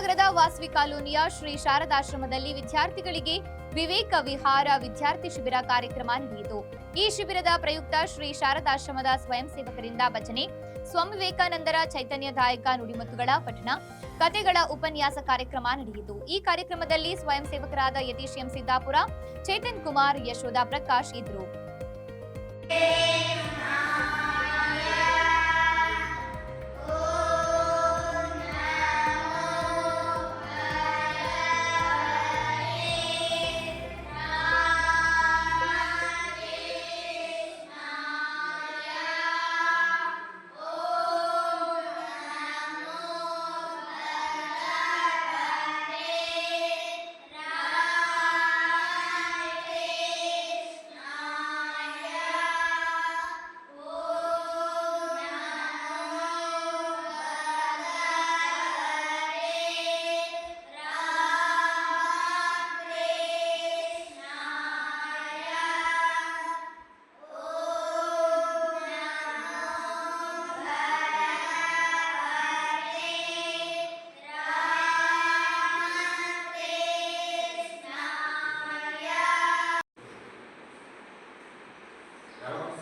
S V ಕಾಲೋನಿಯ ಶ್ರೀ ಶಾರದಾಶ್ರಮದಲ್ಲಿ ವಿದ್ಯಾರ್ಥಿಗಳಿಗೆ ವಿವೇಕ ವಿಹಾರ ವಿದ್ಯಾರ್ಥಿ ಶಿಬಿರ ಕಾರ್ಯಕ್ರಮ ನಡೆಯಿತು. ಈ ಶಿಬಿರದ ಪ್ರಯುಕ್ತ ಶ್ರೀ ಶಾರದಾಶ್ರಮದ ಸ್ವಯಂ ಸೇವಕರಿಂದ ಭಜನೆ, ಸ್ವಾಮಿ ವಿವೇಕಾನಂದರ ಚೈತನ್ಯದಾಯಕ ನುಡಿಮತ್ತುಗಳ ಪಠಣ ಕತೆಗಳ ಉಪನ್ಯಾಸ ಕಾರ್ಯಕ್ರಮ ನಡೆಯಿತು. ಈ ಕಾರ್ಯಕ್ರಮದಲ್ಲಿ ಸ್ವಯಂ ಸೇವಕರಾದ ಯತೀಶ್ ಎಂ ಸಿದ್ದಾಪುರ, ಚೇತನ್ ಕುಮಾರ್, ಯಶೋಧ ಪ್ರಕಾಶ್ ಇದ್ರು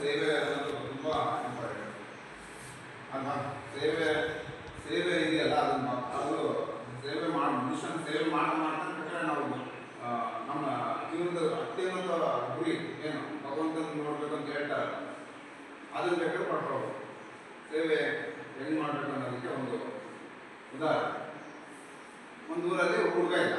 ಸೇವೆ ಅನ್ನೋದು ತುಂಬ ಇಂಪಾರ್ಟೆಂಟ್ ಅಲ್ವಾ? ಸೇವೆ ಸೇವೆ ಇದೆಯಲ್ಲ, ಅದನ್ನ ಅದು ಸೇವೆ ಮಾಡಿ, ಮನುಷ್ಯನ ಸೇವೆ ಮಾಡಿ ಮಾಡ್ಕೊಂಡ್ಬಿಟ್ರೆ ನಾವು ನಮ್ಮ ಜೀವನದ ಅತ್ಯುನ್ನತ ಗುರಿ ಏನು? ಭಗವಂತನ ನೋಡ್ಬೇಕಂತ ಹೇಳ್ತಾರೆ. ಅದನ್ನ ಬೇಕಾದ್ರೆ ಪಡ್ಬೋದು ಸೇವೆ ಹೆಂಗ್ ಮಾಡಬೇಕು ಅನ್ನೋದಕ್ಕೆ ಒಂದು ಉದಾಹರಣೆ. ಒಂದು ಊರಲ್ಲಿ ಹುಡುಗ ಇದ್ದ.